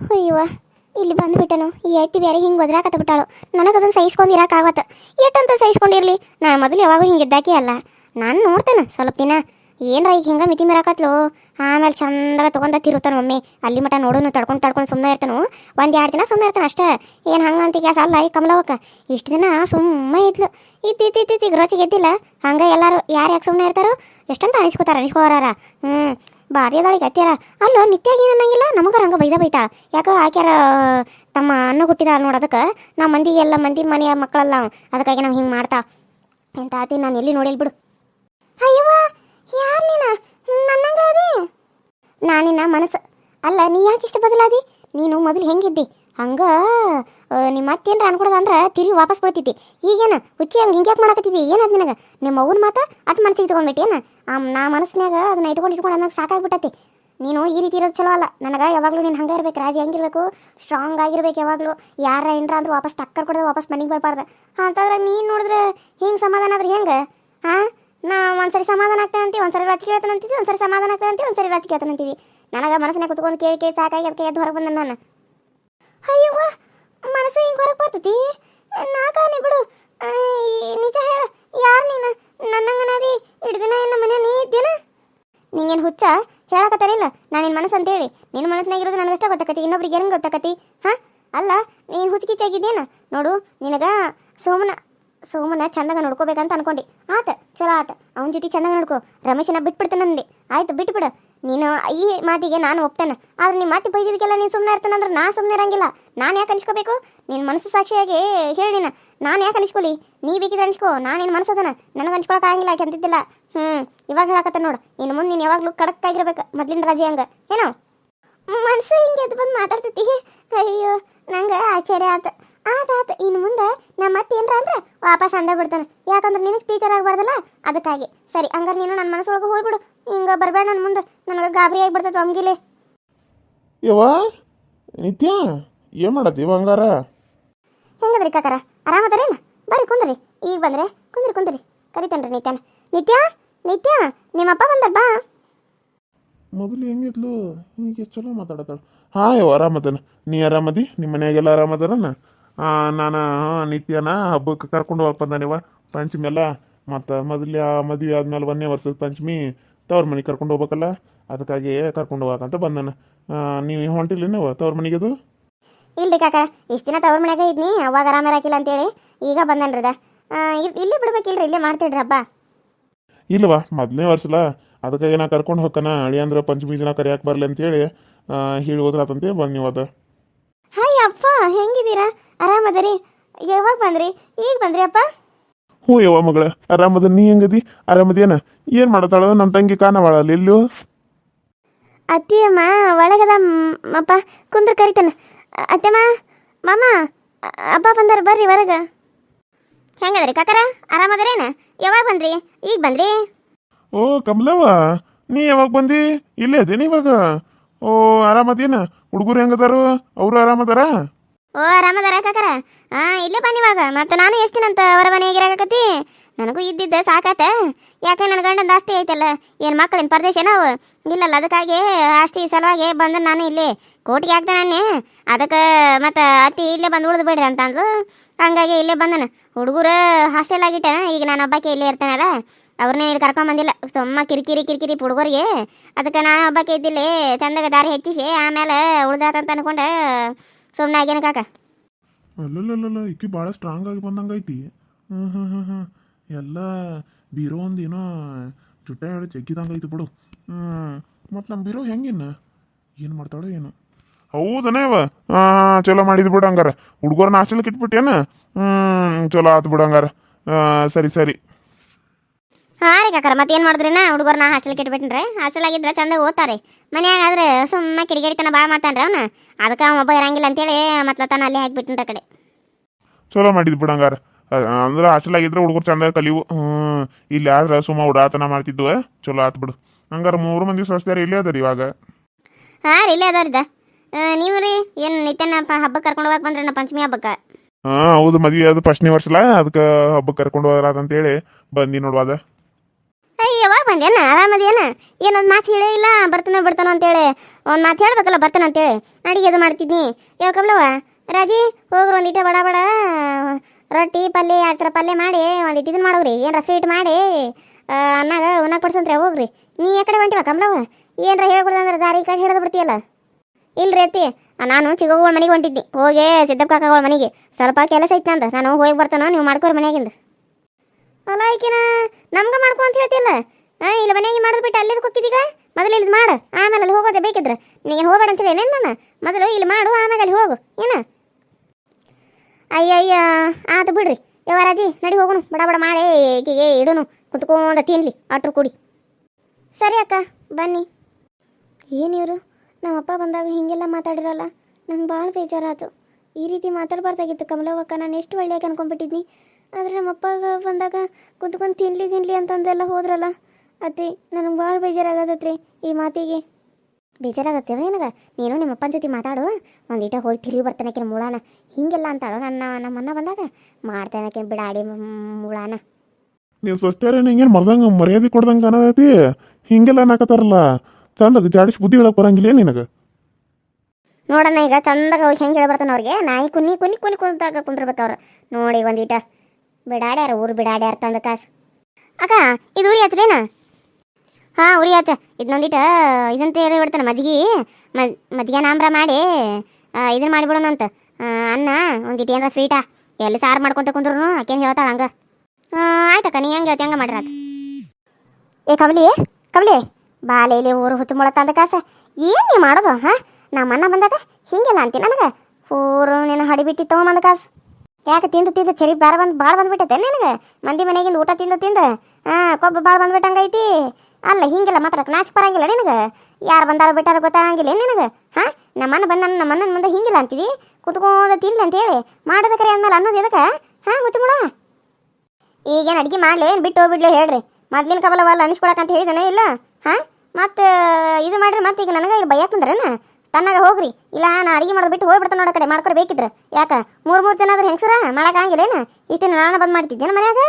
ಅಯ್ಯವ್ವ, ಇಲ್ಲಿ ಬಂದ್ಬಿಟ್ಟನು. ಈ ಐತಿ ಬೇರೆ ಹಿಂಗೆ ಒದ್ರಾಕತ್ತ ಬಿಟ್ಟಾಳು ನನಗೆ ಅದನ್ನು ಸಹಿಸ್ಕೊಂಡು ಇರೋಕ್ಕಾಗತ್ತ ಎಷ್ಟಂತ ಸಹಿಸ್ಕೊಂಡಿರಲಿ? ನಾನು ಮೊದಲು ಯಾವಾಗೂ ಹಿಂಗೆ ಇದ್ದಾಕಿ ಅಲ್ಲ. ನಾನು ನೋಡ್ತೇನೆ ಸ್ವಲ್ಪ ದಿನ. ಏನರ ಈಗ ಹಿಂಗೆ ಮಿತಿ ಮಿರಾಕತ್ಲು? ಆಮೇಲೆ ಚಂದಾಗ ತೊಗೊಂಡ ತಿರುತ್ತಾನೆ ಒಮ್ಮೆ. ಅಲ್ಲಿ ಮಟ ನೋಡೋನು, ತಡ್ಕೊಂಡು ತಡ್ಕೊಂಡು ಸುಮ್ಮನೆ ಇರ್ತಾನು. ಒಂದು ಎರಡು ದಿನ ಸುಮ್ಮನೆ ಇರ್ತಾನೆ ಅಷ್ಟೇ. ಏನು ಹಂಗಂತ ಗ್ಯಾಸ್ ಅಲ್ಲ ಈ ಕಮಲವಕ್ಕ ಇಷ್ಟು ದಿನ ಸುಮ್ಮನೆ ಇದ್ಲು. ಇತ್ತಿತ್ತಿತ್ತಿತ್ತಿಗೆ ಇತ್ತು ಇತ್ತು ಇತ್ತು ರೋಚಿಗೆ ಎದ್ದಿಲ್ಲ. ಹಂಗೆ ಎಲ್ಲರೂ ಯಾರು ಯಾಕೆ ಸುಮ್ಮನೆ ಇರ್ತಾರೋ? ಎಷ್ಟಂತ ಅನಿಸ್ಕೋತಾರ, ಅನಿಸ್ಕೋರಾರ. ಹ್ಞೂ ಭಾರಿ ಅದಾಳಿಗೆ ಅಲ್ಲೋ ನಿತ್ಯಾಗ ಏನು ಅನ್ನಂಗಿಲ್ಲ? ನಮಗ ರಂಗ ಬೈದ ಬೈತಾಳ. ಯಾಕೆ ಆಕ್ಯಾರ, ತಮ್ಮ ಅನ್ನ ಹುಟ್ಟಿದಾಳ ನೋಡೋದಕ್ಕೆ ನಮ್ಮ ಮಂದಿಗೆ ಎಲ್ಲ ಮಂದಿ ಮನೆಯ ಮಕ್ಕಳಲ್ಲ ಅದಕ್ಕಾಗಿ ನಾವು ಹಿಂಗೆ ಮಾಡ್ತಾ ಎಂತ ಆತಿ ನಾನು ಎಲ್ಲಿ ನೋಡಿಲ್ ಬಿಡು. ಅಯ್ಯವ್ವ, ಯಾರು ನೀನ? ನನ್ನಂಗ ನಾನಿನ್ನ ಮನಸ್ಸು. ಅಲ್ಲ, ನೀ ಯಾಕೆ ಇಷ್ಟು ಬದಲಾದಿ? ನೀನು ಮೊದಲು ಹೆಂಗಿದ್ದಿ? ಹಂಗ ನಿಮ್ಮ ಅತ್ತೇನ್ರ ಅನ್ಕೊಡೋದು ಅಂದ್ರೆ ತಿರುಗಿ ವಾಪಸ್ ಬರ್ತೈತಿ. ಈಗೇನ, ಹುಚ್ಚಿ ಹಂಗೆ ಹಿಂಗ್ಯಾಕೆ ಮಾಡಕತ್ತಿದ್ದಿ ಏನಾದ್ ನಿನಗೆ? ನಿಮ್ಮ ಅವ್ವನ ಮಾತ ಅಟ್ ಮನಸ್ಸಿಗೆ ತೊಗೊಂಡ್ಬಿಟ್ಟೇನ ನಾ ಮನಸ್ಸಿನಾಗ ಅದನ್ನ ಇಟ್ಕೊಂಡು ಇಟ್ಕೊಂಡು ಅನ್ನೋದು ಸಾಕಾಗ್ಬಿಟ್ಟತಿ. ನೀನು ಈ ರೀತಿ ಇರೋದು ಚಲೋ ಅಲ್ಲ. ನನಗೆ ಯಾವಾಗಲೂ ನೀನು ಹಂಗೆ ಇರ್ಬೇಕು, ರಾಜಿ ಹೆಂಗಿರ್ಬೇಕು ಸ್ಟ್ರಾಂಗ್ ಆಗಿರ್ಬೇಕು ಯಾವಾಗಲೂ. ಯಾರ ಏನ್ರ ಅಂದ್ರೆ ವಾಪಸ್ ಟಕ್ಕರ್ ಕೊಡೋದು ವಾಪಸ್ ಮನೆಗೆ ಬರಬಾರ್ದು. ಅಂತಂದ್ರೆ ನೀನು ನೋಡಿದ್ರೆ ಹಿಂಗೆ ಸಮಾಧಾನ ಆದ್ರೆ ಹೆಂಗೆ? ಹಾಂ ನಾ ಒಂದ್ಸರಿ ಸಮಾಧಾನ ಆಗ್ತಾ ಅಂತೀವಿ ಒಂದ್ಸರಿ ರೊಚ್ಚಿ ಕೇಳ್ತಾನಂತೀವಿ ಒಂದ್ಸರಿ ಸಮಾಧಾನ ಆಗ್ತಾ ಅಂತೀವಿ ಒಂದ್ಸರಿ ರೊಚ್ಚಿ ಕೇಳ್ತಾನಂತೀವಿ ನನಗೆ ಮನಸ್ಸಿನಾಗ ಕುತ್ಕೊಂಡು ಕೇಳಿ ಕೇಳಿ ಸಾಕಾಗಿ ಅದಕ್ಕೆ ಎದ್ದು ಹೊರಗೆ ಬಂದೆ ನಾನು. ಅಯ್ಯವ್ವ, ಮನಸ್ಸು ಹಿಂಗೆ ಹೊರಗೆ ಬರ್ತತಿ? ನಾಕಾನೆ ಬಿಡು. ನಿಜ ಹೇಳ, ಯಾರು ನೀನು? ನನ್ನಂಗನದಿ ಹಿಡ್ದಿನ ದಿನ ಏನು ಮನೆ ನೀ ಇದ್ದೇನ? ನಿಂಗೇನು ಹುಚ್ಚ? ಹೇಳಕತ್ತಾರಿಲ್ಲ ನಾನು ನಿನ್ನ ಮನಸ್ಸು ಅಂತೇಳಿ. ನಿನ್ನ ಮನಸ್ಸಿನಾಗಿರೋದು ನನಗಷ್ಟೇ ಗೊತ್ತಾಕತಿ, ಇನ್ನೊಬ್ರಿಗೆ ಹೆಂಗೆ ಗೊತ್ತಾಕತಿ? ಹಾಂ? ಅಲ್ಲ, ನೀನು ಹುಚ್ಚಿಕಿಚ್ಚಾಗಿದ್ದೇನ ನೋಡು, ನಿನಗ ಸೋಮನ ಸೋಮನ ಚಂದಾಗ ನೋಡ್ಕೋಬೇಕಂತ ಅನ್ಕೊಂಡಿ. ಆತ, ಚಲೋ ಆತ. ಅವನ ಜೊತೆ ಚಂದಾಗ ನೋಡ್ಕೋ. ರಮೇಶನ ಬಿಟ್ಬಿಡ್ತಾನಂದೆ ನಂದೆ ಆಯ್ತು, ಬಿಟ್ಬಿಡು. ನೀನು ಈ ಮಾತಿಗೆ ನಾನು ಒಪ್ತೇನೆ. ಆದ್ರೆ ನಿಮ್ಮ ಮಾತಿ ಬೈದಿದ್ದಕ್ಕೆಲ್ಲ ನೀನು ಸುಮ್ಮನೆ ಇರ್ತಾನಂದ್ರೆ ನಾ ಸುಮ್ಮನೆ ಇರಂಗಿಲ್ಲ. ನಾನು ಯಾಕೆ ಅನ್ಸ್ಕೋಬೇಕು? ನಿನ್ನ ಮನಸ್ಸು ಸಾಕ್ಷಿಯಾಗಿ ಹೇಳಿ ನೀನು. ನಾನು ಯಾಕೆ ಅನ್ಸ್ಕೊಲಿ? ನೀ ಬೇಕಿದ್ರೆ ಅನ್ಸ್ಕೋ. ನಾನು ನಿನ್ನ ಮನಸ್ಸದನ ನನಗೆ ಅನ್ಸ್ಕೊಳಕ್ ಆಗಂಗಿಲ್ಲ ಯಾಕೆ ಅಂತಿದ್ದಿಲ್ಲ. ಹ್ಞೂ ಇವಾಗ ಹೇಳಕತ್ತ ನೋಡು. ಇನ್ನು ಮುಂದೆ ನೀನು ಯಾವಾಗಲೂ ಕಡಕ್ ಆಗಿರ್ಬೇಕು ಮೊದ್ಲಿನ ರಾಜಿ ಹಂಗೆ. ಏನೋ? ಮನಸ್ಸು ಹಿಂಗೆ ಎದ್ದು ಬಂದು ಮಾತಾಡ್ತೈತಿ. ಅಯ್ಯೋ, ನಂಗೆ ಆಶ್ಚರ್ಯ ಆತ. ಆತ ಆತ. ಇನ್ನು ಮುಂದೆ ನಮ್ಮ ಮತ್ತೆ ಏನರ ಅಂದ್ರೆ ವಾಪಸ್ ಅಂದ ಬಿಡ್ತಾನೆ. ಯಾಕಂದ್ರೆ ನಿನಗೆ ಟೀಚರ್ ಆಗಬಾರ್ದಲ್ಲ? ಅದಕ್ಕಾಗಿ. ಸರಿ, ಹಂಗಾರೆ ನೀನು ನನ್ನ ಮನಸ್ಸೊಳಗೆ ಹೋಗ್ಬಿಡು. ಹಿಂಗೆ ಬರಬೇಡ ನನ್ನ ಮುಂದೆ. ನನಗೆ ಗಾಬರಿ ಆಗಿಬಿಡ್ತೈತೆ ಒಮ್ಗಿಲೆ ಯವ್ವ ನಿತ್ಯ ಏನು ಮಾಡತ್ತಿ ಇವ ಹಂಗಾರ ಹೆಂಗದ್ರಿ ಕಾಕಾರ? ಆರಾಮದಾರೇನ ಬರ್ರಿ ಕುಂದ್ರಿ. ಈಗ ಬಂದ್ರೆ ಕುಂದ್ರಿ ಕುಂದ್ರಿ. ಕರಿತೇನ್ರಿ ನಿತ್ಯನ. ನಿತ್ಯ ನಿತ್ಯ ನಿಮ್ಮಪ್ಪ ಬಂದ ಬಾ. ಮೊದಲು ಹೆಂಗಿದ್ಲು? ಈಗ ಚಲೋ ಮಾತಾಡತಾಳ ಹಾಂ ಯವ್ವ ಆರಾಮದನ ನೀ ಆರಾಮದಿ ನಿಮ್ಮ ಮನೆಯಾಗೆಲ್ಲ ಆರಾಮದಾರನ ನಾನು ನಿತ್ಯನ ಹಬ್ಬಕ್ಕೆ ಕರ್ಕೊಂಡು ಹೋಗಕ್ಕೆ ಬಂದಾನಿವ ಪಂಚಮಿ ಎಲ್ಲ ಮತ್ತು ಮೊದಲು ಮದುವೆ ಆದ್ಮೇಲೆ ಒಂದನೇ ವರ್ಷದ ಪಂಚಮಿ. ತವ್ರ ಮನೆಗೆ ಕರ್ಕೊಂಡು ಹೋಗ್ಬೇಕಲ್ಲ? ಅದಕ್ಕಾಗಿ ಕರ್ಕೊಂಡು ಹೋಗಕ್ಕಂತ ಬಂದಾನ. ನೀವು ಹೊಂಟಿಲ್ಲೇನವ ತವ್ರ ಮನೆಗೆ ಅದು? ಇಲ್ರಿ ಕಾಕ ಇಷ್ಟು ದಿನ ತವ್ರ ಮನ್ಯಾಗ ಇದ್ನಿ ಅವಾಗ ಆರಾಮ ಇರಾಕಿಲ್ಲ ಅಂತೇಳಿ ಈಗ ಬಂದನ್ರಿ ಅದ. ಇಲ್ಲೇ ಬಿಡ್ಬೇಕಿಲ್ರಿ ಇಲ್ಲೇ ಮಾಡ್ತಿಡ್ರಿ ಹಬ್ಬ. ಇಲ್ವಾ ಮೊದಲನೇ ವರ್ಷಲ ಅದಕ್ಕಾಗಿ ನಾ ಕರ್ಕೊಂಡು ಹೋಗ್ಕನ ಅಂದ್ರೆ ಪಂಚಮಿ ದಿನ ಕರಿಯಾಕೆ ಬರಲಿ ಅಂತೇಳಿ ಹೇಳಿ ಹೋದ್ರಾತಂತೆ ಬಂದು ನೀವು ಅದ. ಹಾಯ್ ಅಪ್ಪ ಹೆಂಗಿದ್ದೀರಾ? ಆರಾಮದರಿ ಯಾವಾಗ ಬಂದ್ರಿ? ಈಗ ಬಂದ್ರಿ ಅಪ್ಪ? ಹ್ಞೂ ಯವ್ವ ಮಗಳ ಆರಾಮದ ನೀ ಹೆಂಗದಿ? ಆರಾಮದೇನ? ಏನು ಮಾಡತಾಳ ನಮ್ಮ ತಂಗಿ ಕಾಣವಾಳಲ್ಲ ಇಲ್ಲೋ? ಅತ್ತಿಯಮ್ಮ ಒಳಗದ ಅಪ್ಪ ಕುಂದ್ರ ಕರಿತಾನ. ಅತ್ತೆಮ್ಮ ಮಾಮ ಅಪ್ಪ ಬಂದಾರ ಬರ್ರಿ ಹೊರಗ ಹೆಂಗದ್ರಿ ಕಾಕರ? ಆರಾಮದರೇನ? ಯಾವಾಗ ಬಂದ್ರಿ? ಈಗ ಬಂದ್ರಿ? ಓ ಕಮಲವ್ವ ನೀ ಯಾವಾಗ ಬಂದಿ? ಇಲ್ಲೇ ಅದೇನಿ ಇವಾಗ? ಓ ಆರಾಮದೇನ? ಹುಡುಗರು ಹೆಂಗದಾರು? ಅವರು ಆರಾಮದಾರ? ಓ, ಆರಾಮದಾರ ಕಾಕರ ಹಾ ಇಲ್ಲೇ ಬನ್ನಿ ಇವಾಗ ಮತ್ತೆ ನಾನು ಎಷ್ಟಿನಂತ ಅವರ ಅಂತ ಹೊರ ಮನೆಯಾಗ ಇರಾಕತ್ತಿ ನನಗೂ ಇದ್ದಿದ್ದ ಸಾಕಾತ. ಯಾಕೆ ನನ್ನ ಗಂಡನ ಆಸ್ತಿ ಐತಲ್ಲ? ಏನು ಮಕ್ಕಳಿನ ಪರದೇಶ ನಾವು ಇಲ್ಲಲ್ಲ, ಅದಕ್ಕಾಗಿ ಆಸ್ತಿ ಸಲುವಾಗಿ ಬಂದ ನಾನು ಇಲ್ಲಿ. ಕೋಟಿಗೆ ಹಾಕ್ದೆ ನಾನೇ. ಅದಕ್ಕೆ ಮತ್ತೆ ಅತ್ತಿ ಇಲ್ಲೇ ಬಂದು ಉಳಿದು ಬಿಡ್ರಿ ಅಂತ ಹಂಗಾಗಿ ಇಲ್ಲೇ ಬಂದನ. ಹುಡುಗರು ಹಾಸ್ಟೆಲ್ ಆಗಿಟ್ಟ. ಈಗ ನಾನು ಒಬ್ಬಕ್ಕೆ ಇಲ್ಲೇ ಇರ್ತಾನಲ್ಲ. ಅವ್ರನ್ನೇ ಇಲ್ಲಿ ಕರ್ಕೊಂಬಂದಿಲ್ಲ ಸುಮ್ಮ ಕಿರಿಕಿರಿ ಕಿರಿಕಿರಿ ಹುಡುಗರಿಗೆ ಅದಕ್ಕೆ ನಾನು ಒಬ್ಬಕ್ಕೆ ಇದ್ದಿಲ್ಲಿ ಚಂದಾಗ ದಾರಿ ಹೆಚ್ಚಿಸಿ ಆಮೇಲೆ ಉಳ್ದಾತಂತ ಅನ್ಕೊಂಡು ಸುಮ್ಮನೆ ಆಗ್ಯಾನ ಕಾಕ. ಅಲ್ಲಲ್ಲಲ್ಲ ಇಕ್ಕಿ ಭಾಳ ಸ್ಟ್ರಾಂಗ್ ಆಗಿ ಬಂದಂಗೈತಿ ಹ್ಞೂ ಹ್ಞೂ ಹ್ಞೂ ಹ್ಞೂ ಎಲ್ಲ ಬೀರೋ ಒಂದು ಏನೋ ಚುಟ್ಟ ಹೇಳಿ ಜಗ್ಗಿದಂಗೈತಿ ಬಿಡು. ಹ್ಞೂ ಮತ್ತು ನಮ್ಮ ಬೀರೋ ಹೆಂಗಿನ್ನ? ಏನು ಮಾಡ್ತಾಳೋ ಏನು. ಹೌದನೇವ ಚಲೋ ಮಾಡಿದ್ ಬಿಡು ಹಂಗಾರ. ಹುಡುಗರನ್ನ ಹಾಸ್ಟೆಲ್ಗೆ ಇಟ್ಬಿಟ್ಟೇನು ಹ್ಞೂ ಚಲೋ ಆತು ಬಿಡು ಸರಿ ಸರಿ. ಹಾಂ ರೀ ಕಾಕರ ಮತ್ತೇನು ಹುಡ್ಗರ್ ನಾ ಹಾಸ್ಟೆಲ್ಗೆ ಇಟ್ಬಿಟ್ಟಿನ್ರಿ ಹಾಸ್ಟೆಲ್ ಆಗಿದ್ರೆ ಚಂದ ಓದ್ತಾರೆ ಮನ್ಯಾಗ ಆದ್ರೆ ಸುಮ್ಮ ಕಿಡಿಗೇಡಿತನ ಭಾಳ ಮಾಡ್ತಾನ್ರಿ ಅವನು. ಅದಕ್ಕೆ ಅವ ಒಬ್ಬ ಇರಂಗಿಲ್ಲ ಅಂತೇಳಿ ಮತ್ತೆ ತಾನು ಅಲ್ಲೇ ಹಾಕಿಬಿಟ್ಟಿನ್ರಿ ಆ ಕಡೆ. ಚಲೋ ಮಾಡಿದ್ ಬಿಡು ಹಂಗಾರ. ಅಂದ್ರೆ ಹಾಸ್ಟೆಲ್ ಆಗಿದ್ರೆ ಹುಡುಗರು ಚಂದ ಕಲಿವು. ಇಲ್ಲಿ ಆದ್ರೆ ಸುಮ್ಮ ಉಡಾತನ ಮಾಡ್ತಿದ್ವು ಚಲೋ ಆತ್ ಬಿಡು. ಹಂಗಾರ ಮೂರು ಮಂದಿ ಸ್ವಸ್ಥರು ಇಲ್ಲೇ ಅದರಿ ಇವಾಗ? ಹಾಂ ರೀ ಇಲ್ಲೇ ಅದಾರಿದ ನೀವು ರೀ ಏನು ನಿತ್ಯನ ಹಬ್ಬ ಹಬ್ಬಕ್ಕೆ ಕರ್ಕೊಂಡು ಹೋಗಕ್ಕೆ ಬಂದ್ರಿ ಪಂಚಮಿ ಹಬ್ಬಕ್ಕೆ? ಹಾಂ ಹೌದು ಮದ್ವೆ ಅದು ಫಸ್ಟ್ನೇ ವರ್ಷಲ್ಲ ಅದಕ್ಕೆ ಹಬ್ಬಕ್ಕೆ ಕರ್ಕೊಂಡು ಹೋದ್ರಾದ ಅಂತೇಳಿ ಬಂದಿ ನೋಡುವಾದ ಅಯ್ಯ ಯಾವಾಗ ಬಂದೇನ ಆರಾಮದೇನ ಏನೊಂದು ಮಾತು ಹೇಳೇ ಇಲ್ಲ, ಬರ್ತಾನೆ ಬರ್ತಾನೋ ಅಂತೇಳಿ. ಒಂದು ಮಾತು ಹೇಳ್ಬೇಕಲ್ಲ, ಬರ್ತಾನ ಅಂತೇಳಿ. ಅಡಿಗೆ ಅದು ಮಾಡ್ತಿದ್ನಿ. ಯಾವ ಕಬ್ಲವ ರಾಜಿ, ಹೋಗ್ರಿ ಒಂದಿಟ ಬಡ ಬಡ ರೊಟ್ಟಿ, ಪಲ್ಯ, ಎರಡು ಥರ ಪಲ್ಯ ಮಾಡಿ ಒಂದಿಟ್ಟು ಮಾಡೋರಿ ಮಾಡೋಗ್ರಿ. ಏನರ ಸ್ವೀಟ್ ಮಾಡಿ ಅನ್ನಾಗ ಉನ್ನಾಗ ಪಡ್ಸಂತ್ರೆ ಹೋಗ್ರಿ. ನೀ ಕಡೆ ಹೊಂಟಿವ ಕಮಲವ ಏನರ ಹೇಳ್ಕೊಡ್ದಂದ್ರೆ ದಾರಿ ಕಡೆ ಹಿಡಿದು ಬಿಡ್ತೀಯಲ್ಲ? ಇಲ್ರಿ ಅತ್ತಿ. ನಾನು ಚಿಗೋಗಳ ಮನೆಗೆ ಹೊಂಟಿದ್ನಿ. ಹೋಗೇ, ಸಿದ್ದಪ್ಪ ಕಾಕಗಳ ಮನೆಗೆ. ಸ್ವಲ್ಪ ಕೆಲಸ ಐತೆ ನಂದು. ನಾನು ಹೋಗಿ ಬರ್ತಾನೋ, ನೀವು ಮಾಡ್ಕೋರಿ ಮನೆಯಾಗಿಂದ. ಅಲ್ಲ ಈಕಿನ ನಮ್ಗೆ ಮಾಡ್ಕೊ ಅಂತ ಹೇಳ್ತಿಲ್ಲ ಹಾಂ ಇಲ್ಲ ಮನೆಗೆ ಮಾಡೋದು ಬಿಟ್ಟು ಅಲ್ಲಿದ್ದು ಕೊಕ್ಕಿದೀಗ? ಮೊದಲು ಇಲ್ಲಿ ಮಾಡು, ಆಮೇಲೆ ಅಲ್ಲಿ ಹೋಗೋದೆ ಬೇಕಿದ್ರೆ. ನೀನು ಹೋಗಬೇಡ ಅಂತ ಹೇಳಿ ನಾನು? ಮೊದಲು ಇಲ್ಲಿ ಮಾಡು, ಆಮೇಲೆ ಅಲ್ಲಿ ಹೋಗು. ಏನ? ಅಯ್ಯ ಅಯ್ಯ ಆತು ಬಿಡ್ರಿ. ಯವಾರಾಜಿ ನಡಿ ಹೋಗೋನು. ಬಡ ಬಡ ಮಾಡೇ. ಈಕಿಗೆ ಇಡುನು. ಕುತ್ಕೊಂಡ ತಿನ್ಲಿ, ಆಟ್ರು ಕೊಡಿ. ಸರಿ ಅಕ್ಕ, ಬನ್ನಿ. ಏನಿವರು ನಮ್ಮಪ್ಪ ಬಂದಾಗ ಹೀಗೆಲ್ಲ ಮಾತಾಡಿರಲ್ಲ. ನಂಗೆ ಭಾಳ ಬೇಜಾರಾತು. ಈ ರೀತಿ ಮಾತಾಡಬಾರ್ದಾಗಿತ್ತು ಕಮಲವಕ್ಕ ನಾನು ಎಷ್ಟು ಒಳ್ಳೆಯಾಗಿ ಅನ್ಕೊಂಡ್ಬಿಟ್ಟಿದ್ನಿ. ಆದರೆ ನಮ್ಮಪ್ಪ ಬಂದಾಗ ಕುಂತ್ಕೊಂಡು ತಿನ್ಲಿ ತಿನ್ಲಿ ಅಂತಂದೆಲ್ಲ ಹೋದ್ರಲ್ಲ. ಅತ್ತಿ ನನಗೆ ಭಾಳ ಬೇಜಾರಾಗತ್ತೈತ್ರಿ ಈ ಮಾತಿಗೆ. ಬೇಜಾರಾಗತ್ತೇವ ನಿನಗೆ? ನೀನು ನಿಮ್ಮಪ್ಪನ ಜೊತೆ ಮಾತಾಡು. ಒಂದಿಟ ಹೋಗಿ ತಿರುಗಿ ಬರ್ತಾನಕಿನ ಮುಳಾನ. ಹೀಗೆಲ್ಲ ಅಂತಾಳು ನನ್ನ ನಮ್ಮನ್ನ ಬಂದಾಗ? ಮಾಡ್ತಾನಕಿನ ಬಿಡಾಡಿ ಮುಳಾನ. ನೀವು ಸ್ವಸ್ಥ್ಯಾರ ಹಿಂಗೇನು ಮರ್ದಂಗ ಮರ್ಯಾದೆ ಕೊಡ್ದಂಗೆ ಅನ್ನೋದೈತಿ ಹಿಂಗೆಲ್ಲ ಅನ್ನಕತ್ತಾರಲ್ಲ ಚಂದ ಜಾಡಿಸಿ ಬುದ್ಧಿ ಹೇಳಕ್ ಬರಂಗಿಲ್ಲ ನಿನಗೆ? ನೋಡಣ್ಣ ಈಗ ಚಂದಾಗ ಹೋಗಿ ಹೆಂಗೆ ಹೇಳಿ ಬರ್ತಾನೆ ಅವ್ರಿಗೆ? ನಾಯಿ ಕುನ್ನಿ ಕುನ್ನಿ ಕುನ್ನಿ ಕುಂತಾಗ ಕುಂದಿರ್ಬೇಕು ಅವ್ರು. ನೋಡಿ ಒಂದೀಟ. ಬಿಡಾಡ್ಯಾರ ಊರು ಬಿಡಾಡ್ಯಾರ ತಂದ ಕಾಸು. ಅಕ್ಕ ಇದು ಉರಿ ಹಚ್ರೇನ ಹಾಂ ಉರಿ ಹಚ್ಚ ಇದನ್ನೊಂದಿಟ ಇದಂತ ಹೇಳಿ ಬಿಡ್ತಾನೆ ಮಜ್ಗಿ. ಮಜ್ಜಿಗೆ ನಾಮ್ರ ಮಾಡಿ ಇದನ್ನ ಮಾಡಿಬಿಡೋಣ ಅಂತ. ಆ, ಅನ್ನ ಒಂದಿಟ್ಟು ಏನಾರ ಸ್ವೀಟಾ. ಎಲ್ಲಿ ಸಾರು ಮಾಡ್ಕೊಂತ ಕುಂದ್ರು ಅಕ್ಕೇನು ಹೇಳ್ತಾಳ ಹಂಗೆ. ಆಯ್ತಕ್ಕ ನೀ ಹೆಂಗೆ ಹೇಳ್ತಿ ಹಂಗೆ ಮಾಡ್ರಾತ ಏ ಕಮಲಿ ಕಮಲಿ ಬಾಲೇಲಿ ಊರು ಹುಚ್ಚು ಮೊಳ ಅಂದ ಕಾಸ. ಏನು ನೀ ಮಾಡೋದು ಹಾಂ? ನಮ್ಮ ಅನ್ನ ಬಂದಾಗ ಹಿಂಗೆಲ್ಲ ಅಂತೀನಿ ನನಗೆ. ಊರು ನೀನು ಹಡಿಬಿಟ್ಟು ತಗೊಂಬಂದ ಕಾಸು. ಯಾಕೆ ತಿಂದು ತಿಂದು ಚರಿ ಬಾರ ಬಂದು ಭಾಳ ಬಂದ್ಬಿಟ್ಟೈತೆ ನಿನಗೆ? ಮಂದಿ ಮನೆಗಿಂದ ಊಟ ತಿಂದು ತಿಂದು? ಹಾಂ, ಕೊಬ್ಬು ಭಾಳ ಬಂದ್ಬಿಟ್ಟಂಗೈತಿ ಅಲ್ಲ, ಹಿಂಗಿಲ್ಲ ಮಾತ್ರ, ನಾಚ್ ಪರಂಗಿಲ್ಲ ನಿನಗೆ? ಯಾರು ಬಂದಾರ ಬಿಟ್ಟಾರ ಗೊತ್ತಾಗಂಗಿಲ್ಲ ನಿನಗೆ? ಹಾಂ ನಮ್ಮನ್ನ ಬಂದ ನಮ್ಮನ್ನ ಮುಂದೆ ಹಿಂಗಿಲ್ಲ ಅಂತೀವಿ ಕುತ್ಕೋದ ತಿನ್ಲಿ ಅಂತೇಳಿ. ಮಾಡೋದ ಕರೆ ಅಂದ್ಮೇಲೆ ಅನ್ನೋದು ಎದಕ್ಕೆ? ಹಾಂ, ಹುಚ್ಚು ಮುಡ ಈಗೇನು ಅಡ್ಗೆ ಮಾಡಲಿ, ಏನು ಬಿಟ್ಟು ಹೋಗ್ಬಿಡ್ಲಿ ಹೇಳ್ರಿ. ಮೊದ್ಲಿನ ಕಬಲವಲ್ಲ ಅನಿಸ್ಕೊಳಕಂತ ಹೇಳಿದಾನೆ ಇಲ್ಲ? ಹಾಂ, ಮತ್ತೆ, ಇದು ಮಾಡ್ರಿ ಮತ್ತೆ ಈಗ ನನಗೆ ಇಲ್ಲಿ ಬೈಯಕ್ಕೆ ಬಂದ್ರೇನ ತನ್ನಾಗ ಹೋಗ್ರಿ. ಇಲ್ಲ, ನಾ ಅಡಿಗೆ ಮಾಡೋದು ಬಿಟ್ಟು ಹೋಗ್ಬಿಡ್ತಾನೆ ನೋಡೋ ಕಡೆ. ಮಾಡ್ಕೊರ್ ಬೇಕಿದ್ರೆ. ಯಾಕ? ಮೂರು ಮೂರು ಜನ ಆದ್ರೆ ಹೆಂಗ್ಸುರ? ಮಾಡೋಕ್ಕಾಗಿಲ್ಲೇನು ಇಷ್ಟೇನು ನಾನು ಬಂದು ಮಾಡ್ತಿದ್ದೇನೆ ಮನ್ಯಾಗ?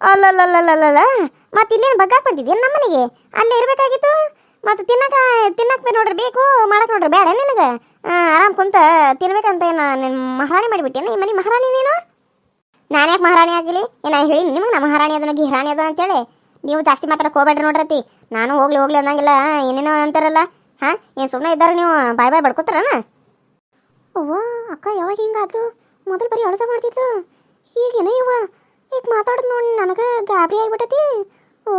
ಅಲ್ಲಲ್ಲಲ್ಲಲ್ಲಲ್ಲ ಮತ್ತೆ ಇಲ್ಲೇನು ಬಗ್ಗಾಕ್ ಬಂದಿದ್ದೇನು ನಮ್ಮ ಮನೆಗೆ ಅಲ್ಲೇ ಇರಬೇಕಾಗಿತ್ತು. ಮತ್ತು ತಿನ್ನಕ ತಿನ್ನಕ್ಕೆ ನೋಡ್ರಿ ಬೇಕು ಮಾಡಕ್ಕೆ ನೋಡ್ರಿ ಬೇಡ ನಿನಗೆ? ಆರಾಮ್ ಕುಂತ ತಿನ್ಬೇಕಂತ ಏನು ನಿನ್ನ ಮಹಾರಾಣಿ ಮಾಡಿಬಿಟ್ಟೇನು ಈ ಮನೆ ಮಹಾರಾಣಿ ನೀನು? ನಾನು ಯಾಕೆ ಮಹಾರಾಣಿ ಆಗಿಲಿ? ಏನ ಹೇಳಿ ನಿಮಗೆ ನಮ್ಮ ಮಹಾರಾಣಿ ಅದನ್ನ ಗಿರಾಣಿ ಅದು ಅಂತೇಳಿ. ನೀವು ಜಾಸ್ತಿ ಮಾತಾಡಕ್ಕೆ ಹೋಗ್ಬೇಡ್ರಿ ನೋಡ್ರತಿ. ನಾನು ಹೋಗ್ಲಿ ಹೋಗ್ಲಿ ಅನ್ನಂಗಿಲ್ಲ ಏನೇನೋ ಅಂತಾರಲ್ಲ. ಹಾಂ? ಏನು ಸುಮ್ಮನೆ ಇದ್ದಾರೆ ನೀವು? ಬಾಯ್ ಬಾಯ್ ಬಡ್ಕೋತಾರನ? ಅವ್ವ, ಅಕ್ಕ ಯಾವಾಗ ಹಿಂಗಾದ್ರು ಮೊದಲು ಬರೀ ಅಳಸ ಮಾಡ್ತಿದ್ಲು. ಈಗೇನ ಇವ ಈಗ ಮಾತಾಡೋದು ನೋಡಿ ನನಗೆ ಗಾಬರಿ ಆಗಿಬಿಟ್ಟತಿ. ಓ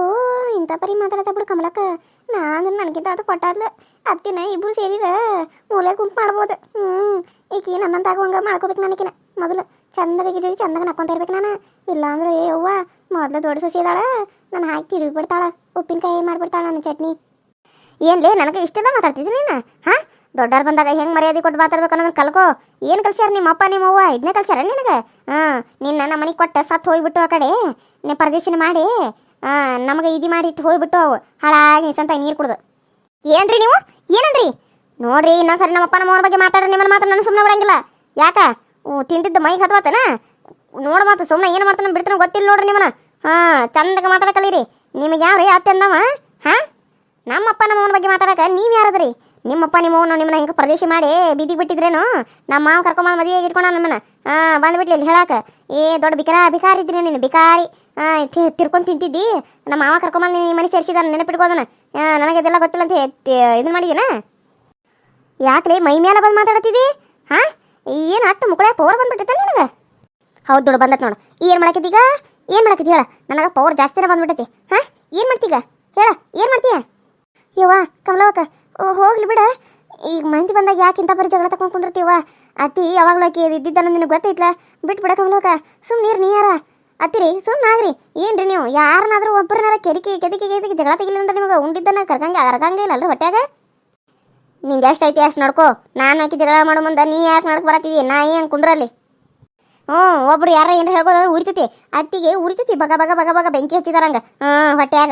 ಇಂಥ ಪರಿ ಮಾತಾಡತ್ತ ಬಿಡು ಕಮಲಕ್ಕ. ನಾನು ನನಗಿಂತ ಅದು ಕೊಟ್ಟಾದ್ಲು. ಅತ್ತಿನ ಇಬ್ಬರು ಸೇರಿರ ಮೂಲೆ ಗುಂಪು ಮಾಡ್ಬೋದು. ಹ್ಞೂ ಈಕಿ ನನ್ನಂತ ಆಗುವಂಗ ಮಾಡ್ಕೋಬೇಕು ನನಗಿನ ಮೊದಲು ಚಂದಗಿದ್ದೀವಿ ಚಂದಾಗ ನಕ್ಕೊಂತ ಇರ್ಬೇಕು ನಾನು. ಇಲ್ಲಾಂದ್ರೆ ಏ ಅವ್ವ, ಮೊದಲು ದೊಡ್ಡ ಸಸಿ ಇದಾಳ ನಾನು ಹಾಕಿ ತಿರುಗಿ ಬಿಡ್ತಾಳ ಉಪ್ಪಿನಕಾಯಿ ಮಾಡಿಬಿಡ್ತಾಳೆ ನನ್ನ ಚಟ್ನಿ. ಏನ್ಲೇ, ನನಗೆ ಇಷ್ಟೆಲ್ಲ ಮಾತಾಡ್ತಿದ್ದೀನಿ ನೀನು? ಹಾಂ? ದೊಡ್ಡವ್ರು ಬಂದಾಗ ಹೆಂಗೆ ಮರ್ಯಾದೆ ಕೊಟ್ಟು ಮಾತಾಡ್ಬೇಕು ಅನ್ನೋದನ್ನ ಕಲ್ಕೋ. ಏನು ಕಲ್ಸ್ಯಾರ ನಿಮ್ಮ ಅಪ್ಪ ನಿಮ್ಮ ಅವ್ವ? ಇದನ್ನೇ ಕಲ್ಸ್ಯಾರ ನಿನಗೆ? ಹಾಂ, ನಿನ್ನ ನನ್ನ ಮನೆಗೆ ಕೊಟ್ಟು ಸತ್ತು ಹೋಗ್ಬಿಟ್ಟು ಆ ಕಡೆ. ನೀ ಪರದೇಶಿನ ಮಾಡಿ. ಹಾಂ, ನಮಗೆ ಇದು ಮಾಡಿ ಇಟ್ಟು ಹೋಗ್ಬಿಟ್ಟು ಅವು. ಹಾಳಾಗಿ ನಿಸಂತ ನೀರು ಕುಡ್ದು. ಏನ್ರಿ ನೀವು? ಏನಂದ್ರಿ? ನೋಡ್ರಿ, ಇನ್ನೊಂದ್ಸರಿ ನಮ್ಮ ಅಪ್ಪ, ನಮ್ಮ ಅವ್ರ ಬಗ್ಗೆ ಮಾತಾಡ್ರಿ, ನಿಮ್ಮನ್ನ ಮಾತ್ರ ನಾನು ಸುಮ್ಮನೆ ಬಿಡಂಗಿಲ್ಲ. ಯಾಕ? ತಿಂದಿದ್ದ ಮೈಗೆ ಹತ್ವಾತನ? ನೋಡ ಮಾತು ಸುಮ್ಮನೆ ಏನು ಮಾಡ್ತಾನೆ ಬಿಡ್ತಾನೆ ಗೊತ್ತಿಲ್ಲ ನೋಡ್ರಿ ನಿಮ್ಮನ್ನ. ಹಾಂ, ಚಂದಗೆ ಮಾತಾಡಕಲ್ಲಿರಿ ನಿಮಗೆ ಯಾವ್ರಿ ಅತ್ತೆ ಅಂದವ ಹಾಂ? ನಮ್ಮಪ್ಪ ನಮ್ಮ ಅವನ ಬಗ್ಗೆ ಮಾತಾಡಕ ನೀವು ಯಾರದ್ರಿ? ನಿಮ್ಮಪ್ಪ ನಿಮ್ಮ ಅವನು ನಿಮ್ಮನ್ನ ಹಿಂಗೆ ಪ್ರದೇಶ ಮಾಡಿ ಬೀದಿಗೆ ಬಿಟ್ಟಿದ್ರೇನು? ನಮ್ಮ ಮಾವ ಕರ್ಕೊಂಬಂದು ಮದುವೆ ಇಟ್ಕೊಂಡ ನಮ್ಮನ್ನ. ಹಾಂ ಬಂದ್ಬಿಟ್ಲಿ ಇಲ್ಲಿ ಹೇಳಾಕ. ಏ, ದೊಡ್ಡ ಬಿಕಾರ ಬಿಕಾರಿ ಇದ್ರಿ ನೀನು, ಬಿಕಾರಿ. ತಿರ್ಕೊಂಡು ತಿಂತಿದ್ದಿ? ನಮ್ಮ ಮಾವ ಕರ್ಕೊಂಬಂದು ನಿಮ್ಮ ಮನೆ ಸೇರಿಸಿದ ನೆನಪಿಟ್ಕೋದನ ನನಗೆ ಇದೆಲ್ಲ ಗೊತ್ತಿಲ್ಲ ಅಂತ ಇದನ್ನ ಮಾಡಿದ್ದೀನ ಯಾಕ್ಲೆ ಮೈ ಮೇಲೆ ಬಂದು ಮಾತಾಡತ್ತಿದ್ದಿ? ಹಾಂ? ಏನು ಅಟ್ಟು ಮುಕ್ಕಳ ಪವರ್ ಬಂದ್ಬಿಟ್ಟಿತ್ತ ನಿನಗೆ? ಹೌದು ದೊಡ್ಡ ಬಂದತ್ ನೋಡು. ಏನು ಮಾಡಕಿದ್ದೀಗ ಏನು ಮಾಡಕಿದ್ದಿ ಹೇಳ? ನನಗೆ ಪವರ್ ಜಾಸ್ತಿನೇ ಬಂದ್ಬಿಟ್ಟೈತಿ ಹಾಂ? ಏನು ಮಾಡ್ತೀಗ? ಹೇಳ, ಏನು ಮಾಡ್ತೀಯ? ಯವ್ವ, ಕಮಲವಕ್ಕ ಹೋಗ್ಲಿ ಬಿಡ. ಈಗ ಮಂದಿ ಬಂದಾಗ ಯಾಕೆ ಇಂಥ ಬರೀ ಜಗಳ ತಗೊಂಡು ಕುಂದಿರ್ತೀವ ಅತ್ತಿ ಯಾವಾಗಲೂ ಆಕಿ ಇದ್ದಿದ್ದನ್ನ ನಿನಗೆ ಗೊತ್ತೈತ್ಲ? ಬಿಟ್ಬಿಡ ಬಿಡ ಕಮಲವಕ್ಕ ಸುಮ್ ನೀರು ನೀಯಾರ ಅತ್ತಿರಿ ಸುಮ್ಮನೆ ಆಗ್ರಿ. ಏನ್ರಿ ನೀವು? ಯಾರನ್ನಾದ್ರೂ ಒಬ್ಬರನ್ನಾರ ಕೆದಿಕೆ ಕೆದಿಕೆ ಕೆದಿಕೆ ಜಗಳ ತೆಗಿಲಿಲ್ಲ ಅಂತ ನಿಮಗೆ ಉಂಡಿದ್ದನ್ನ ಕರ್ಗಂಗೆ ಅರ್ಗಂಗೆ ಇಲ್ಲ ಅಲ್ರಿ ಹೊಟ್ಯಾಗ? ನಿಂಗೆ ಎಷ್ಟು ಐತಿ ಅಷ್ಟು ನೋಡ್ಕೋ. ನಾನು ಆಕಿ ಜಗಳ ಮಾಡೋ ಮುಂದೆ ನೀ ಯಾಕೆ ನಡ್ಕೊ ಬರತ್ತಿದ್ದಿ ನಾ ಏನು ಕುಂದ್ರಲ್ಲಿ? ಹ್ಞೂ, ಒಬ್ರು ಯಾರ ಏನು ಹೇಳ್ಕೊಳ್ಳೋ ಉರಿತೈತಿ. ಅತ್ತಿಗೆ ಉರಿತೈತಿ, ಬಗ ಬಗ ಬಗ ಬಗ ಬೆಂಕಿ ಹಚ್ಚಿದಾರಂಗ. ಹ್ಞೂ, ಹೊಟ್ಯಾಗ.